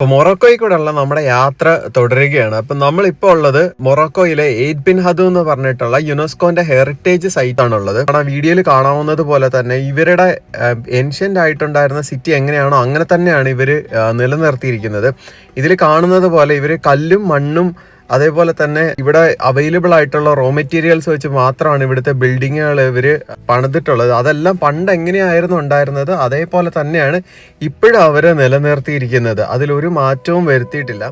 അപ്പോൾ മൊറോക്കോയിൽ കൂടെയുള്ള നമ്മുടെ യാത്ര തുടരുകയാണ്. അപ്പം നമ്മളിപ്പോൾ ഉള്ളത് മൊറോക്കോയിലെ എയ്റ്റ് ബിൻ ഹദു എന്ന് പറഞ്ഞിട്ടുള്ള യുനെസ്കോന്റെ ഹെറിറ്റേജ് സൈറ്റ് ആണുള്ളത് കാരണം വീഡിയോയിൽ കാണാവുന്നത് പോലെ തന്നെ ഇവരുടെ ഏൻഷ്യന്റ് ആയിട്ടുണ്ടായിരുന്ന സിറ്റി എങ്ങനെയാണോ അങ്ങനെ തന്നെയാണ് ഇവർ നിലനിർത്തിയിരിക്കുന്നത്. ഇതിൽ കാണുന്നത് പോലെ ഇവർ കല്ലും മണ്ണും അതേപോലെ തന്നെ ഇവിടെ അവൈലബിൾ ആയിട്ടുള്ള റോ മെറ്റീരിയൽസ് വെച്ച് മാത്രമാണ് ഇവിടുത്തെ ബിൽഡിങ്ങുകൾ ഇവർ പണിതിട്ടുള്ളത്. അതെല്ലാം പണ്ട് എങ്ങനെയായിരുന്നു ഉണ്ടായിരുന്നത്? അതേപോലെ തന്നെയാണ് ഇപ്പോഴും അവർ നിലനിർത്തിയിരിക്കുന്നത്. അതിലൊരു മാറ്റവും വരുത്തിയിട്ടില്ല.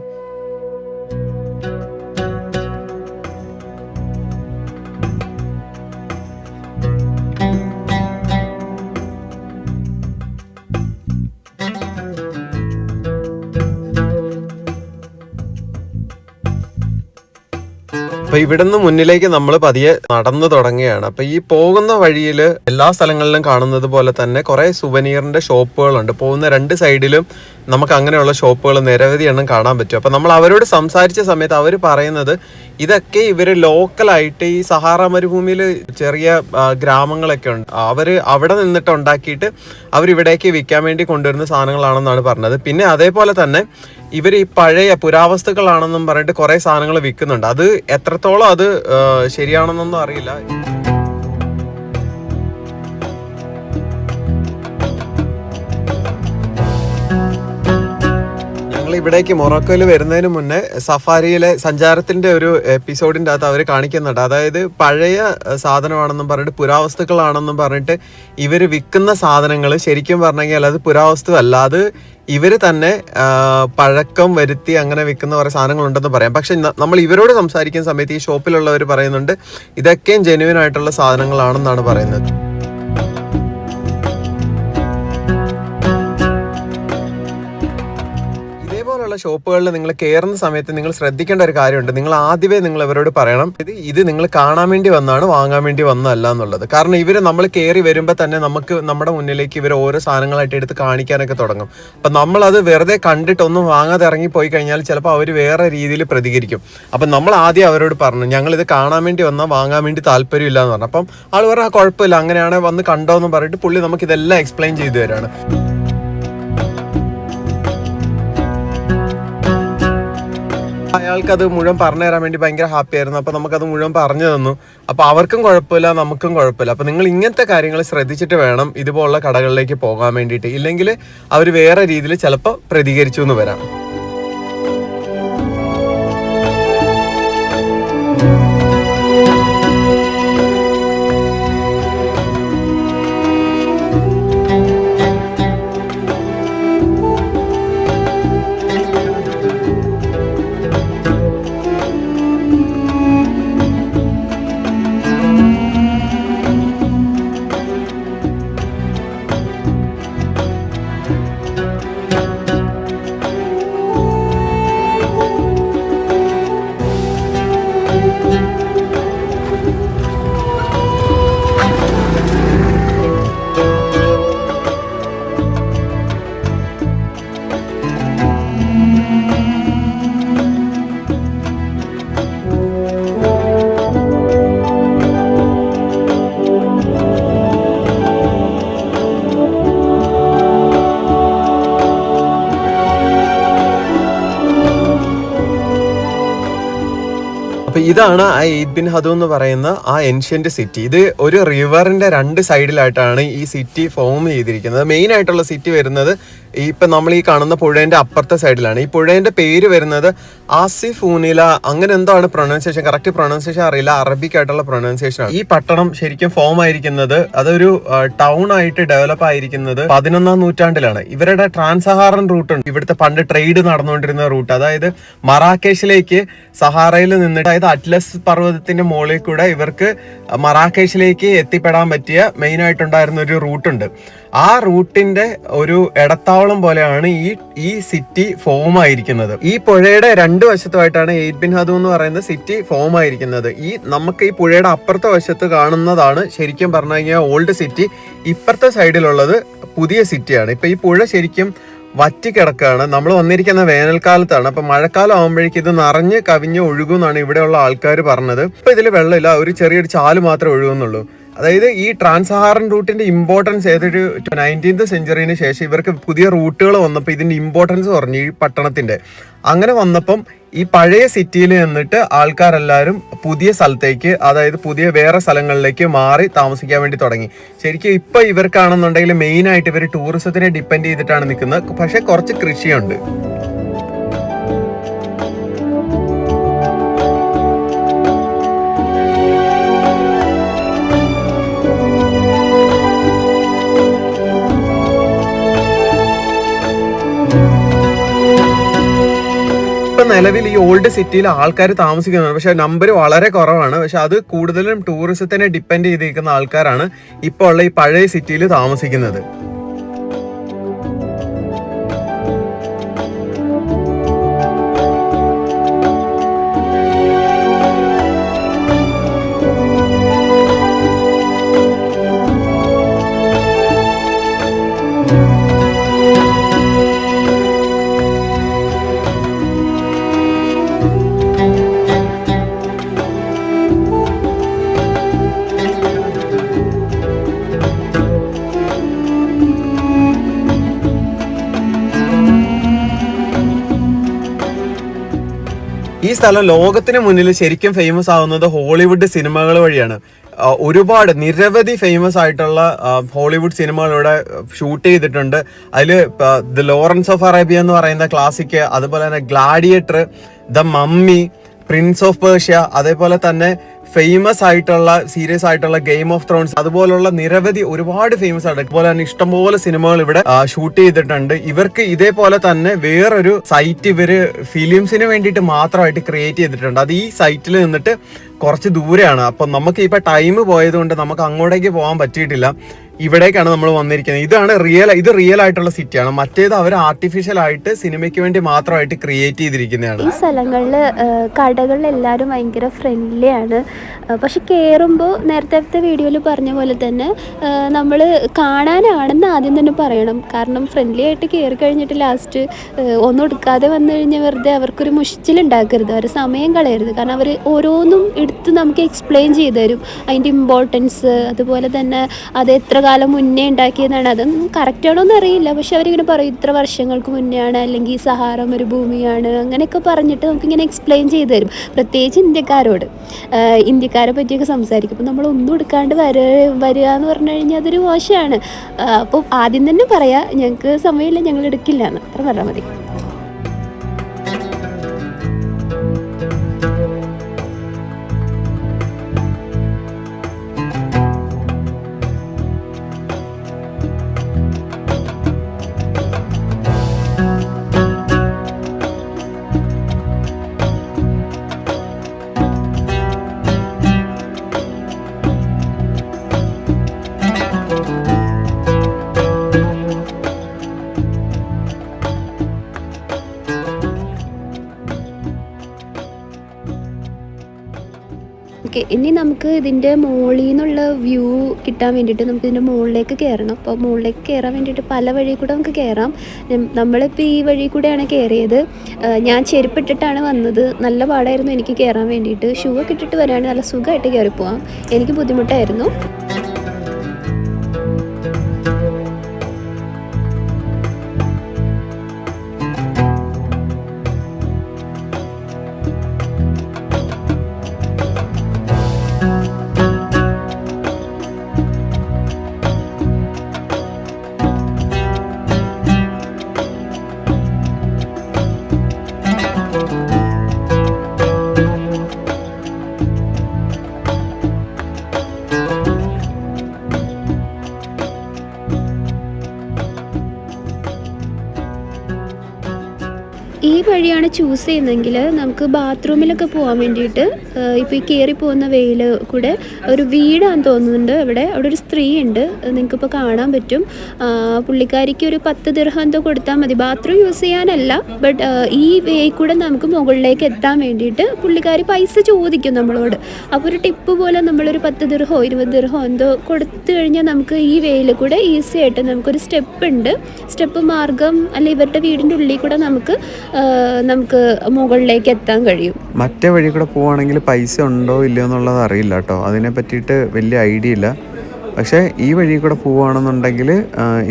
അപ്പൊ ഇവിടുന്ന് മുന്നിലേക്ക് നമ്മൾ പതിയെ നടന്നു തുടങ്ങുകയാണ്. അപ്പൊ ഈ പോകുന്ന വഴിയിൽ എല്ലാ സ്ഥലങ്ങളിലും കാണുന്നത് പോലെ തന്നെ കുറെ സുവനീറിന്റെ ഷോപ്പുകളുണ്ട്. പോകുന്ന രണ്ട് സൈഡിലും നമുക്ക് അങ്ങനെയുള്ള ഷോപ്പുകൾ നിരവധി എണ്ണം കാണാൻ പറ്റും. അപ്പൊ നമ്മൾ അവരോട് സംസാരിച്ച സമയത്ത് അവർ പറയുന്നത് ഇതൊക്കെ ഇവർ ലോക്കലായിട്ട് ഈ സഹാറ മരുഭൂമിയിൽ ചെറിയ ഗ്രാമങ്ങളൊക്കെ ഉണ്ട്. അവർ അവിടെ നിന്നിട്ട് ഉണ്ടാക്കിയിട്ട് അവർ ഇവിടേക്ക് വിൽക്കാൻ വേണ്ടി കൊണ്ടുവരുന്ന സാധനങ്ങളാണെന്നാണ് പറഞ്ഞത്. പിന്നെ അതേപോലെ തന്നെ ഇവർ ഈ പഴയ പുരാവസ്തുക്കളാണെന്നും പറഞ്ഞിട്ട് കുറേ സാധനങ്ങൾ വിൽക്കുന്നുണ്ട്. അത് എത്രത്തോളം അത് ശരിയാണെന്നൊന്നും അറിയില്ല. ഞങ്ങൾ ഇവിടേക്ക് മൊറോക്കോയിൽ വരുന്നതിന് മുന്നേ സഫാരിയിലെ സഞ്ചാരത്തിന്റെ ഒരു എപ്പിസോഡിന്റെ അകത്ത് അവർ കാണിക്കുന്നുണ്ട്. അതായത് പഴയ സാധനമാണെന്നും പറഞ്ഞിട്ട് പുരാവസ്തുക്കളാണെന്നും പറഞ്ഞിട്ട് ഇവർ വിൽക്കുന്ന സാധനങ്ങൾ ശരിക്കും പറഞ്ഞെങ്കിൽ അത് പുരാവസ്തു അല്ല. അത് ഇവർ തന്നെ പഴക്കം വരുത്തി അങ്ങനെ വിൽക്കുന്ന കുറേ സാധനങ്ങളുണ്ടെന്ന് പറയാം. പക്ഷെ നമ്മൾ ഇവരോട് സംസാരിക്കുന്ന സമയത്ത് ഈ ഷോപ്പിലുള്ളവർ പറയുന്നുണ്ട് ഇതൊക്കെയും ജെന്യൂൻ ആയിട്ടുള്ള സാധനങ്ങളാണെന്നാണ് പറയുന്നത്. ഇതേപോലുള്ള ഷോപ്പുകളിൽ നിങ്ങൾ കയറുന്ന സമയത്ത് നിങ്ങൾ ശ്രദ്ധിക്കേണ്ട ഒരു കാര്യമുണ്ട്. നിങ്ങൾ ആദ്യമേ നിങ്ങൾ ഇവരോട് പറയണം. ഇത് ഇത് നിങ്ങൾ കാണാൻ വേണ്ടി വന്നാണ് വാങ്ങാൻ വേണ്ടി വന്നതല്ല എന്നുള്ളത്. കാരണം ഇവർ നമ്മൾ കയറി വരുമ്പോൾ തന്നെ നമുക്ക് നമ്മുടെ മുന്നിലേക്ക് ഇവർ ഓരോ സാധനങ്ങളായിട്ട് എടുത്ത് കാണിക്കാനൊക്കെ തുടങ്ങും. അപ്പം നമ്മളത് വെറുതെ കണ്ടിട്ടൊന്നും വാങ്ങാതെ ഇറങ്ങി പോയി കഴിഞ്ഞാൽ ചിലപ്പോൾ അവർ വേറെ രീതിയിൽ പ്രതികരിക്കും. അപ്പം നമ്മൾ ആദ്യം അവരോട് പറഞ്ഞു ഞങ്ങൾ ഇത് കാണാൻ വേണ്ടി വന്നാൽ വാങ്ങാൻ വേണ്ടി താല്പര്യമില്ല എന്ന് പറഞ്ഞു. അപ്പം ആൾ പറഞ്ഞാൽ കുഴപ്പമില്ല. അങ്ങനെയാണ് വന്ന് കണ്ടോ എന്ന് പറഞ്ഞിട്ട് പുള്ളി നമുക്ക് ഇതെല്ലാം എക്സ്പ്ലെയിൻ ചെയ്തു തരാണ്. അയാൾക്ക് അത് മുഴുവൻ പറഞ്ഞു തരാൻ വേണ്ടി ഭയങ്കര ഹാപ്പി ആയിരുന്നു. അപ്പൊ നമുക്കത് മുഴുവൻ പറഞ്ഞു തന്നു. അപ്പൊ അവർക്കും കുഴപ്പമില്ല നമുക്കും കുഴപ്പമില്ല. അപ്പൊ നിങ്ങൾ ഇങ്ങനത്തെ കാര്യങ്ങൾ ശ്രദ്ധിച്ചിട്ട് വേണം ഇതുപോലുള്ള കടകളിലേക്ക് പോകാൻ വേണ്ടിയിട്ട്. ഇല്ലെങ്കിൽ അവർ വേറെ രീതിയിൽ ചിലപ്പോൾ പ്രതികരിച്ചു എന്ന് വരാം. ഇതാണ് ആ ഈദ് ബിൻ ഹദു എന്ന് പറയുന്ന ആ ഏൻഷ്യന്റ് സിറ്റി ഇത് ഒരു റിവറിന്റെ രണ്ട് സൈഡിലായിട്ടാണ് ഈ സിറ്റി ഫോം ചെയ്തിരിക്കുന്നത്. മെയിൻ ആയിട്ടുള്ള സിറ്റി വരുന്നത് ഇപ്പൊ നമ്മൾ ഈ കാണുന്ന പുഴേന്റെ അപ്പുറത്തെ സൈഡിലാണ്. ഈ പുഴേന്റെ പേര് വരുന്നത് ആസിഫ് ഊനില അങ്ങനെ എന്താണ് പ്രൊണൗൺസിയേഷൻ കറക്റ്റ് പ്രൊണൗൺസിയേഷൻ അറിയില്ല. അറബിക് ആയിട്ടുള്ള പ്രൊണൗൺസിയേഷൻ ആണ്. ഈ പട്ടണം ശരിക്കും ഫോം ആയിരിക്കുന്നത് അതൊരു ടൗൺ ആയിട്ട് ഡെവലപ്പ് ആയിരിക്കുന്നത് പതിനൊന്നാം നൂറ്റാണ്ടിലാണ്. ഇവരുടെ ട്രാൻസഹാറൻ റൂട്ട് ഉണ്ട്. ഇവിടുത്തെ പണ്ട് ട്രേഡ് നടന്നുകൊണ്ടിരുന്ന റൂട്ട് അതായത് മറാക്കേഷിലേക്ക് സഹാറയിൽ നിന്നിട്ട് അതായത് അറ്റ്ലസ് പർവതത്തിന്റെ മുകളിൽ കൂടെ ഇവർക്ക് മറാക്കേഷിലേക്ക് എത്തിപ്പെടാൻ പറ്റിയ മെയിൻ ആയിട്ടുണ്ടായിരുന്ന ഒരു റൂട്ടുണ്ട് ആ റൂട്ടിന്റെ ഒരു ഇടത്താവളം പോലെയാണ് ഈ ഈ സിറ്റി ഫോം ആയിരിക്കുന്നത്. ഈ പുഴയുടെ രണ്ട് വശത്തുമായിട്ടാണ് എയ്റ്റ് ബിൻ ഹദു എന്ന് പറയുന്ന സിറ്റി ഫോം ആയിരിക്കുന്നത്. ഈ നമുക്ക് ഈ പുഴയുടെ അപ്പുറത്തെ വശത്ത് കാണുന്നതാണ് ശരിക്കും പറഞ്ഞു കഴിഞ്ഞാൽ ഓൾഡ് സിറ്റി ഇപ്പുറത്തെ സൈഡിലുള്ളത് പുതിയ സിറ്റിയാണ് ഇപ്പൊ ഈ പുഴ ശരിക്കും വറ്റിക്കിടക്കുകയാണ് നമ്മൾ വന്നിരിക്കുന്ന വേനൽക്കാലത്താണ്. അപ്പൊ മഴക്കാലം ആകുമ്പോഴേക്കും ഇത് നിറഞ്ഞ് കവിഞ്ഞ് ഒഴുകുമെന്നാണ് ഇവിടെയുള്ള ആൾക്കാർ പറഞ്ഞത്. ഇപ്പൊ ഇതിൽ വെള്ളമില്ല. ഒരു ചെറിയൊരു ചാൽ മാത്രമേ ഒഴുകുന്നുള്ളൂ. അതായത് ഈ ട്രാൻസ്ഹാറൻ റൂട്ടിന്റെ ഇമ്പോർട്ടൻസ് ഏതൊരു നയന്റീൻത് സെഞ്ചുറിന് ശേഷം ഇവർക്ക് പുതിയ റൂട്ടുകൾ വന്നപ്പോൾ ഇതിന്റെ ഇമ്പോർട്ടൻസ് പറഞ്ഞു ഈ പട്ടണത്തിന്റെ. അങ്ങനെ വന്നപ്പം ഈ പഴയ സിറ്റിയിൽ നിന്നിട്ട് ആൾക്കാരെല്ലാവരും പുതിയ സ്ഥലത്തേക്ക് അതായത് പുതിയ വേറെ സ്ഥലങ്ങളിലേക്ക് മാറി താമസിക്കാൻ വേണ്ടി തുടങ്ങി. ശരിക്കും ഇപ്പൊ ഇവർക്കാണെന്നുണ്ടെങ്കിൽ മെയിൻ ആയിട്ട് ഇവർ ടൂറിസത്തിനെ ഡിപ്പെൻഡ് ചെയ്തിട്ടാണ് നിൽക്കുന്നത്. പക്ഷെ കുറച്ച് കൃഷിയുണ്ട്. ഇപ്പൊ നിലവിൽ ഈ ഓൾഡ് സിറ്റിയിൽ ആൾക്കാർ താമസിക്കുന്നുണ്ട് പക്ഷെ നമ്പർ വളരെ കുറവാണ്. പക്ഷെ അത് കൂടുതലും ടൂറിസത്തിനെ ഡിപ്പെൻഡ് ചെയ്തിരിക്കുന്ന ആൾക്കാരാണ് ഇപ്പോൾ ഉള്ള ഈ പഴയ സിറ്റിയിൽ താമസിക്കുന്നത്. സ്ഥലം ലോകത്തിന് മുന്നിൽ ശരിക്കും ഫേമസ് ആവുന്നത് ഹോളിവുഡ് സിനിമകൾ വഴിയാണ്. ഒരുപാട് നിരവധി ഫേമസ് ആയിട്ടുള്ള ഹോളിവുഡ് സിനിമകൾ ഇവിടെ ഷൂട്ട് ചെയ്തിട്ടുണ്ട്. അതിൽ ദ ലോറൻസ് ഓഫ് അറേബ്യ എന്ന് പറയുന്ന ക്ലാസിക് അതുപോലെ തന്നെ Gladiator the Mummy Prince of Persia അതേപോലെ തന്നെ ഫേമസ് ആയിട്ടുള്ള സീരിയസ് ആയിട്ടുള്ള ഗെയിം ഓഫ് ത്രോൺസ് അതുപോലുള്ള നിരവധി ഒരുപാട് ഫേമസ് ആണ് അതുപോലെ തന്നെ ഇഷ്ടംപോലെ സിനിമകൾ ഇവിടെ ഷൂട്ട് ചെയ്തിട്ടുണ്ട്. ഇവർക്ക് ഇതേപോലെ തന്നെ വേറൊരു സൈറ്റ് ഇവർ ഫിലിംസിന് വേണ്ടിയിട്ട് മാത്രമായിട്ട് ക്രിയേറ്റ് ചെയ്തിട്ടുണ്ട്. അത് ഈ സൈറ്റിൽ നിന്നിട്ട് കുറച്ച് ദൂരെയാണ്. അപ്പം നമുക്ക് ഇപ്പോൾ ടൈം പോയതുകൊണ്ട് നമുക്ക് അങ്ങോട്ടേക്ക് പോകാൻ പറ്റിയിട്ടില്ല. ഇവിടേക്കാണ് നമ്മൾ വന്നിരിക്കുന്നത്. ഇതാണ് റിയൽ ഇത് റിയൽ ആയിട്ടുള്ള സിറ്റിയാണ് മറ്റേത് അവർ ആർട്ടിഫിഷ്യൽ ആയിട്ട് സിനിമയ്ക്ക് വേണ്ടി മാത്രമായിട്ട് ക്രിയേറ്റ് ചെയ്തിരിക്കുന്നതാണ്. ഈ സ്ഥലങ്ങളിൽ കടകളിൽ എല്ലാവരും ഭയങ്കര ഫ്രണ്ട്ലി ആണ് പക്ഷെ കയറുമ്പോൾ നേരത്തെ വീഡിയോയിൽ പറഞ്ഞ പോലെ തന്നെ നമ്മൾ കാണാനാണെന്ന് ആദ്യം തന്നെ പറയണം. കാരണം ഫ്രണ്ട്ലി ആയിട്ട് കയറി കഴിഞ്ഞിട്ട് ലാസ്റ്റ് ഒന്നും എടുക്കാതെ വന്നു കഴിഞ്ഞാൽ വെറുതെ അവർക്കൊരു മുഷിച്ചിലുണ്ടാക്കരുത്. അവർ സമയം കളയരുത്. കാരണം അവർ ഓരോന്നും എടുത്ത് നമുക്ക് എക്സ്പ്ലെയിൻ ചെയ്തു തരും. അതിന്റെ ഇമ്പോർട്ടൻസ് അതുപോലെ തന്നെ അത് എത്ര കാലം മുന്നേ ഉണ്ടാക്കിയതാണ്. അതൊന്നും കറക്റ്റ് ആണോ എന്ന് അറിയില്ല. പക്ഷെ അവരിങ്ങനെ പറയും ഇത്ര വർഷങ്ങൾക്ക് മുന്നേ ആണ് അല്ലെങ്കിൽ സഹാറ മരുഭൂമിയാണ് അങ്ങനെയൊക്കെ പറഞ്ഞിട്ട് നമുക്കിങ്ങനെ എക്സ്പ്ലെയിൻ ചെയ്തു തരും. പ്രത്യേകിച്ച് ഇന്ത്യക്കാരോട്. ഇന്ത്യക്കാരെ പറ്റിയൊക്കെ സംസാരിക്കും. അപ്പോൾ നമ്മളൊന്നും എടുക്കാണ്ട് വര വരിക എന്ന് പറഞ്ഞു കഴിഞ്ഞാൽ അതൊരു മോശമാണ്. അപ്പോൾ ആദ്യം തന്നെ പറയാം ഞങ്ങൾക്ക് സമയമില്ല ഞങ്ങൾ എടുക്കില്ല എന്ന്. അത്ര പറഞ്ഞാൽ മതി. ഇനി നമുക്ക് ഇതിന്റെ മുകളിൽ നിന്നുള്ള വ്യൂ കിട്ടാൻ വേണ്ടിയിട്ട് നമുക്ക് ഇതിന്റെ മുകളിലേക്ക് കയറണം. അപ്പോൾ മുകളിലേക്ക് കയറാൻ വേണ്ടിയിട്ട് പല വഴി കൂടെ നമുക്ക് കയറാം. നമ്മളിപ്പോൾ ഈ വഴി കൂടെയാണ് കയറിയത്. ഞാൻ ചെരുപ്പിട്ടിട്ടാണ് വന്നത്. നല്ല പാടായിരുന്നു എനിക്ക് കയറാൻ വേണ്ടിയിട്ട്. ഷൂ ഒക്കെ ഇട്ടിട്ട് വരികയാണെങ്കിൽ നല്ല സുഖമായിട്ട് കയറി എനിക്ക് ബുദ്ധിമുട്ടായിരുന്നു. ചൂസ് ചെയ്യുന്നെങ്കിൽ നമുക്ക് ബാത്റൂമിലൊക്കെ പോകാൻ വേണ്ടിയിട്ട് ഇപ്പോൾ ഈ കയറി പോകുന്ന വെയിൽ കൂടെ ഒരു വീടാന്ന് തോന്നുന്നുണ്ട് അവിടെ. അവിടെ ഒരു സ്ത്രീ ഉണ്ട് നിങ്ങൾക്കിപ്പോൾ കാണാൻ പറ്റും. പുള്ളിക്കാരിക്ക് ഒരു പത്ത് ദിർഹം എന്തോ കൊടുത്താൽ മതി. ബാത്റൂം യൂസ് ചെയ്യാനല്ല ബട്ട് ഈ വേ കൂടെ നമുക്ക് മുകളിലേക്ക് എത്താൻ വേണ്ടിയിട്ട് പുള്ളിക്കാരി പൈസ ചോദിക്കും നമ്മളോട്. അപ്പോൾ ഒരു ടിപ്പ് പോലെ നമ്മളൊരു പത്ത് ദിർഹോ ഇരുപത് ദിർഹോ എന്തോ കൊടുത്തു കഴിഞ്ഞാൽ നമുക്ക് ഈ വേയിൽ കൂടെ ഈസി ആയിട്ട് നമുക്കൊരു സ്റ്റെപ്പ് ഉണ്ട് സ്റ്റെപ്പ് മാർഗം അല്ലെ ഇവരുടെ വീടിന്റെ ഉള്ളിൽ കൂടെ നമുക്ക് ആ, നമുക്ക് മുകളിലേക്ക് എത്താൻ കഴിയും. മറ്റേ വഴി കൂടെ പോവാണെങ്കിൽ പൈസ ഉണ്ടോ ഇല്ലയോ എന്നുള്ളത് അറിയില്ല കേട്ടോ. അതിനെ പറ്റിയിട്ട് വലിയ ഐഡിയ ഇല്ല. പക്ഷേ ഈ വഴി കൂടെ പോവുകയാണെന്നുണ്ടെങ്കിൽ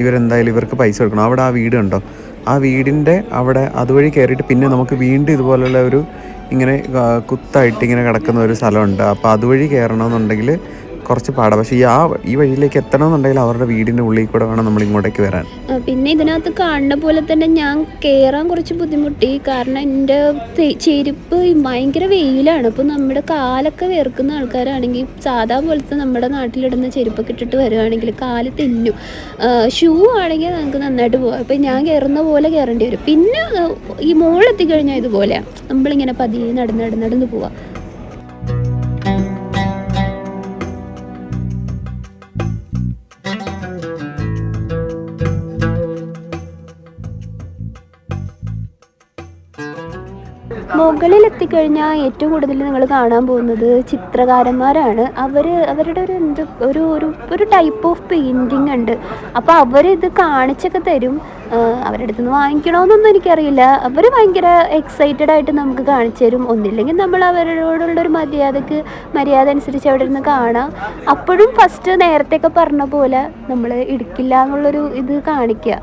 ഇവരെന്തായാലും ഇവർക്ക് പൈസ കൊടുക്കണം. അവിടെ ആ വീട് ഉണ്ടോ ആ വീടിന്റെ അവിടെ അതുവഴി കയറിയിട്ട് പിന്നെ നമുക്ക് വീണ്ടും ഇതുപോലുള്ള ഒരു ഇങ്ങനെ കുത്തായിട്ട് ഇങ്ങനെ കിടക്കുന്ന ഒരു സ്ഥലമുണ്ട്. അപ്പോൾ അതുവഴി കയറണമെന്നുണ്ടെങ്കിൽ കുറച്ച് പാടാണ് പക്ഷേ ഈ ആ ഈ വഴിയിലേക്ക് എത്തണമെന്നുണ്ടെങ്കിൽ അവരുടെ വീടിന്റെ ഉള്ളിൽ കൂടെ വേണം നമ്മൾ ഇങ്ങോട്ടേക്ക് വരാൻ. പിന്നെ ഇതിനകത്ത് കാണുന്ന പോലെ തന്നെ ഞാൻ കയറാൻ കുറച്ച് ബുദ്ധിമുട്ടി. കാരണം എന്റെ ചെരുപ്പ് ഭയങ്കര വെയിലാണ്. അപ്പോൾ നമ്മുടെ കാലൊക്കെ വേർക്കുന്ന ആൾക്കാരാണെങ്കിൽ സാധാ പോലത്തെ നമ്മുടെ നാട്ടിലിടുന്ന ചെരുപ്പൊക്കെ ഇട്ടിട്ട് വരുവാണെങ്കിൽ കാൽ തിന്നു. ഷൂ ആണെങ്കിൽ നമുക്ക് നന്നായിട്ട് പോകാം അപ്പോൾ ഞാൻ കയറുന്ന പോലെ കയറേണ്ടി വരും. പിന്നെ ഈ മുകളിലെത്തിക്കഴിഞ്ഞാൽ ഇതുപോലെയാണ് നമ്മളിങ്ങനെ പതിയെ നടന്ന് നടന്ന് നടന്ന് പോവാം. മുകളിൽ എത്തിക്കഴിഞ്ഞാൽ ഏറ്റവും കൂടുതൽ നിങ്ങൾ കാണാൻ പോകുന്നത് ചിത്രകാരന്മാരാണ്. അവർ അവരുടെ ഒരു എന്ത് ഒരു ഒരു ഒരു ടൈപ്പ് ഓഫ് പെയിന്റിങ് ഉണ്ട്. അപ്പോൾ അവരിത് കാണിച്ചൊക്കെ തരും. അവരുടെ അടുത്ത് നിന്ന് വാങ്ങിക്കണമെന്നൊന്നും എനിക്കറിയില്ല. അവർ ഭയങ്കര എക്സൈറ്റഡ് ആയിട്ട് നമുക്ക് കാണിച്ചു തരും. ഒന്നില്ലെങ്കിൽ നമ്മൾ അവരോടുള്ളൊരു മര്യാദയ്ക്ക് മര്യാദ അനുസരിച്ച് അവിടെ ഇരുന്ന് കാണാം. അപ്പോഴും ഫസ്റ്റ് നേരത്തെയൊക്കെ പറഞ്ഞ പോലെ നമ്മൾ ഇടുക്കില്ല എന്നുള്ളൊരു ഇത് കാണിക്കുക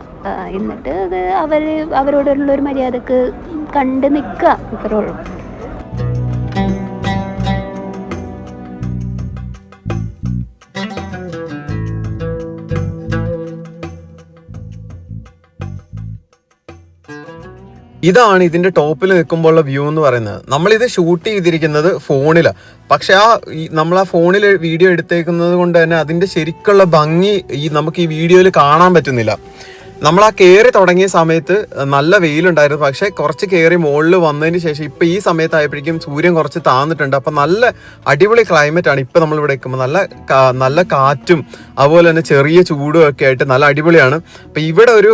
എന്നിട്ട് അത് അവർ അവരോടുള്ള ഒരു മര്യാദയ്ക്ക് കണ്ട് നിൽക്കുക ഇത്രേ ഇതാണ് ഇതിന്റെ ടോപ്പിൽ നിൽക്കുമ്പോഴുള്ള വ്യൂ എന്ന് പറയുന്നത്. നമ്മളിത് ഷൂട്ട് ചെയ്തിരിക്കുന്നത് ഫോണിലാണ് പക്ഷെ ആ നമ്മൾ ആ ഫോണിൽ വീഡിയോ എടുത്തേക്കുന്നത് കൊണ്ട് തന്നെ അതിന്റെ ശരിക്കുള്ള ഭംഗി ഈ നമുക്ക് ഈ വീഡിയോയിൽ കാണാൻ പറ്റുന്നില്ല. നമ്മൾ ആ കയറി തുടങ്ങിയ സമയത്ത് നല്ല വെയിലുണ്ടായിരുന്നു. പക്ഷേ കുറച്ച് കയറി മുകളിൽ വന്നതിന് ശേഷം ഇപ്പൊ ഈ സമയത്തായപ്പോഴേക്കും സൂര്യൻ കുറച്ച് താന്നിട്ടുണ്ട്. അപ്പൊ നല്ല അടിപൊളി ക്ലൈമറ്റ് ആണ് ഇപ്പൊ നമ്മൾ ഇവിടെ നിൽക്കുമ്പോൾ നല്ല നല്ല കാറ്റും അതുപോലെ തന്നെ ചെറിയ ചൂടും ഒക്കെ ആയിട്ട് നല്ല അടിപൊളിയാണ്. അപ്പൊ ഇവിടെ ഒരു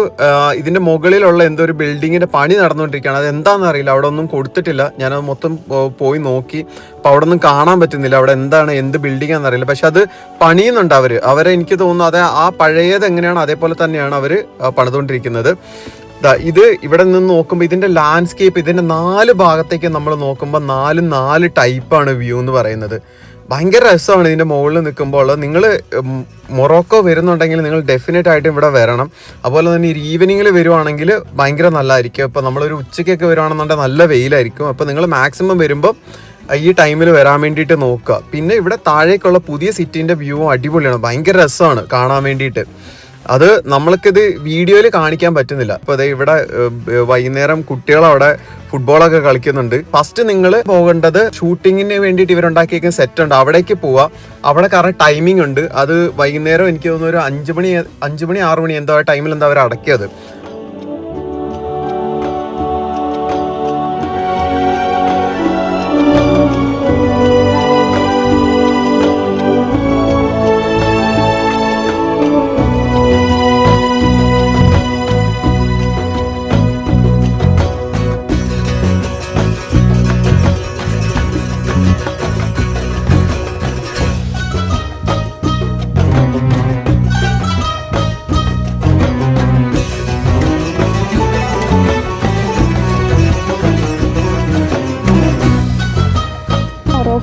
ഇതിന്റെ മുകളിലുള്ള എന്തോ ഒരു ബിൽഡിങ്ങിന്റെ പണി നടന്നുകൊണ്ടിരിക്കുകയാണ്. അത് എന്താണെന്ന് അറിയില്ല. അവിടെ ഒന്നും കൊടുത്തിട്ടില്ല. ഞാനത് മൊത്തം പോയി നോക്കി. അപ്പൊ അവിടെ ഒന്നും കാണാൻ പറ്റുന്നില്ല. അവിടെ എന്താണ് എന്ത് ബിൽഡിംഗ് ആണെന്ന് അറിയില്ല. പക്ഷെ അത് പണിയുന്നുണ്ട് അവർ അവരെ എനിക്ക് തോന്നുന്നു അത് ആ പഴയത് എങ്ങനെയാണ് അതേപോലെ തന്നെയാണ് അവർ ആ, പണിതുകൊണ്ടിരിക്കുന്നത്. ഇത് ഇവിടെ നിന്ന് നോക്കുമ്പോൾ ഇതിന്റെ ലാൻഡ്സ്കേപ്പ് ഇതിന്റെ നാല് ഭാഗത്തേക്ക് നമ്മൾ നോക്കുമ്പോൾ നാല് നാല് ടൈപ്പാണ് വ്യൂ എന്ന് പറയുന്നത്. ഭയങ്കര രസമാണ് ഇതിന്റെ മുകളിൽ നിൽക്കുമ്പോൾ. നിങ്ങൾ മൊറോക്കോ വരുന്നുണ്ടെങ്കിൽ നിങ്ങൾ ഡെഫിനറ്റ് ആയിട്ടും ഇവിടെ വരണം. അതുപോലെ തന്നെ ഒരു ഈവനിങ്ങിൽ വരുവാണെങ്കിൽ ഭയങ്കര നല്ലതായിരിക്കും. അപ്പോൾ നമ്മളൊരു ഉച്ചയ്ക്കൊക്കെ വരുവാണെന്നുണ്ടെങ്കിൽ നല്ല വെയിലായിരിക്കും. അപ്പോൾ നിങ്ങൾ മാക്സിമം വരുമ്പോൾ ഈ ടൈമിൽ വരാൻ വേണ്ടിയിട്ട് നോക്കുക. പിന്നെ ഇവിടെ താഴേക്കുള്ള പുതിയ സിറ്റിന്റെ വ്യൂ അടിപൊളിയാണ്. ഭയങ്കര രസമാണ് കാണാൻ വേണ്ടിയിട്ട്. അത് നമ്മൾക്കിത് വീഡിയോയിൽ കാണിക്കാൻ പറ്റുന്നില്ല. അപ്പോൾ അതെ ഇവിടെ വൈകുന്നേരം കുട്ടികൾ അവിടെ ഫുട്ബോളൊക്കെ കളിക്കുന്നുണ്ട്. ഫസ്റ്റ് നിങ്ങൾ പോകേണ്ടത് ഷൂട്ടിങ്ങിന് വേണ്ടിയിട്ട് ഇവരുണ്ടാക്കിയേക്കുന്ന സെറ്റ് ഉണ്ട്. അവിടേക്ക് പോവാം. അവിടെ കാരണം ടൈമിംഗ് ഉണ്ട്. അത് വൈകുന്നേരം എനിക്ക് തോന്നുന്നു ഒരു അഞ്ച് മണി അഞ്ച് മണി ആറ് മണി എന്തോ ടൈമിൽ എന്താ അവർ അടക്കിയത്.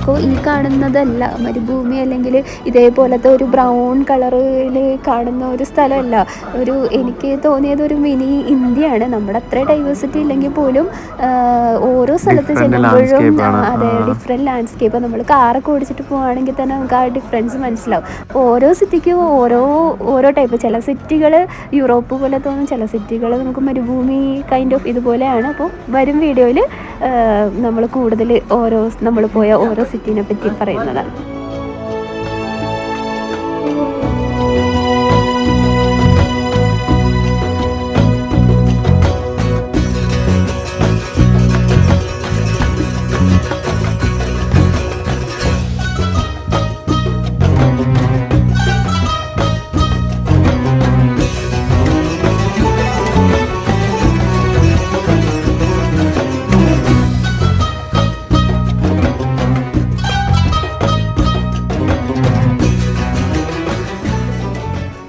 മൊറോക്കോ ഈ കാണുന്നതല്ല. മരുഭൂമി അല്ലെങ്കിൽ ഇതേപോലത്തെ ഒരു ബ്രൗൺ കളറിൽ കാണുന്ന ഒരു സ്ഥലമല്ല. ഒരു എനിക്ക് തോന്നിയത് ഒരു മിനി ഇന്ത്യയാണ്. നമ്മുടെ അത്ര ഡൈവേഴ്സിറ്റി ഇല്ലെങ്കിൽ പോലും ഓരോ സ്ഥലത്ത് ചെല്ലുമ്പോഴും. അതെ ഡിഫറെന്റ് ലാൻഡ്സ്കേപ്പ് നമ്മൾ കാറൊക്കെ ഓടിച്ചിട്ട് പോവുകയാണെങ്കിൽ തന്നെ നമുക്ക് ആ ഡിഫറൻസ് മനസ്സിലാവും. അപ്പോൾ ഓരോ സിറ്റിക്കും ഓരോ ഓരോ ടൈപ്പ് ചില സിറ്റികൾ യൂറോപ്പ് പോലെ തോന്നും ചില സിറ്റികൾ നമുക്ക് മരുഭൂമി കൈൻഡ് ഓഫ് ഇതുപോലെയാണ്. അപ്പോൾ വരും വീഡിയോയിൽ നമ്മൾ കൂടുതൽ ഓരോ നമ്മൾ പോയ ഓരോ സിറ്റിനെ പറ്റി പറയുന്നതാണ്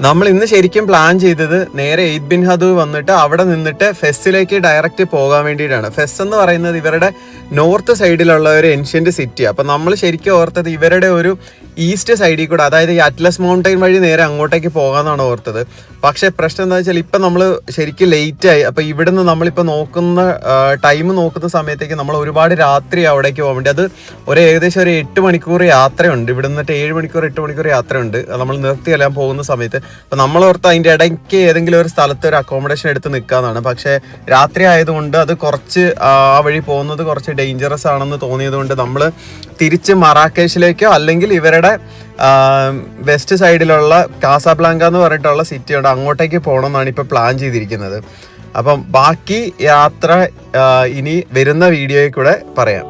നമ്മൾ ഇന്ന് ശരിക്കും പ്ലാൻ ചെയ്തത് നേരെ എയ്ത് ബിൻ ഹദു വന്നിട്ട് അവിടെ നിന്നിട്ട് ഫെസ്സിലേക്ക് ഡയറക്റ്റ് പോകാൻ വേണ്ടിയിട്ടാണ്. ഫെസ് എന്ന് പറയുന്നത് ഇവരുടെ നോർത്ത് സൈഡിലുള്ള ഒരു ഏൻഷ്യന്റ് സിറ്റി അപ്പോൾ നമ്മൾ ശരിക്കും ഓർത്തത് ഇവരുടെ ഒരു ഈസ്റ്റ് സൈഡിൽ കൂടെ അതായത് ഈ അറ്റ്ലസ് മൗണ്ടൈൻ വഴി നേരെ അങ്ങോട്ടേക്ക് പോകാമെന്നാണ് ഓർത്തത്. പക്ഷേ പ്രശ്നം എന്താ വെച്ചാൽ ഇപ്പം നമ്മൾ ശരിക്കും ലേറ്റായി അപ്പോൾ ഇവിടുന്ന് നമ്മളിപ്പോൾ നോക്കുന്ന ടൈം നോക്കുന്ന സമയത്തേക്ക് നമ്മൾ ഒരുപാട് രാത്രി അവിടേക്ക് പോകാൻ വേണ്ടി. അത് ഒരു ഏകദേശം ഒരു എട്ട് മണിക്കൂർ യാത്രയുണ്ട്. ഇവിടെ നിന്നിട്ട് ഏഴ് മണിക്കൂർ എട്ട് മണിക്കൂർ യാത്രയുണ്ട്. നമ്മൾ നിർത്തിയെല്ലാം പോകുന്ന സമയത്ത്. അപ്പം നമ്മൾ ഓർത്ത് അതിന്റെ ഇടയ്ക്ക് ഏതെങ്കിലും ഒരു സ്ഥലത്ത് ഒരു അക്കോമഡേഷൻ എടുത്ത് നിൽക്കാമെന്നാണ് പക്ഷേ രാത്രി ആയതുകൊണ്ട് അത് കുറച്ച് ആ വഴി പോകുന്നത് കുറച്ച് ഡേഞ്ചറസ് ആണെന്ന് തോന്നിയത് കൊണ്ട് നമ്മൾ തിരിച്ച് മറാക്കേഷിലേക്കോ അല്ലെങ്കിൽ ഇവരുടെ വെസ്റ്റ് സൈഡിലുള്ള കാസാബ്ലാങ്ക എന്ന് പറഞ്ഞിട്ടുള്ള സിറ്റി ഉണ്ട് അങ്ങോട്ടേക്ക് പോകണമെന്നാണ് ഇപ്പോൾ പ്ലാൻ ചെയ്തിരിക്കുന്നത്. അപ്പം ബാക്കി യാത്ര ഇനി വരുന്ന വീഡിയോയിൽ കൂടെ പറയാം.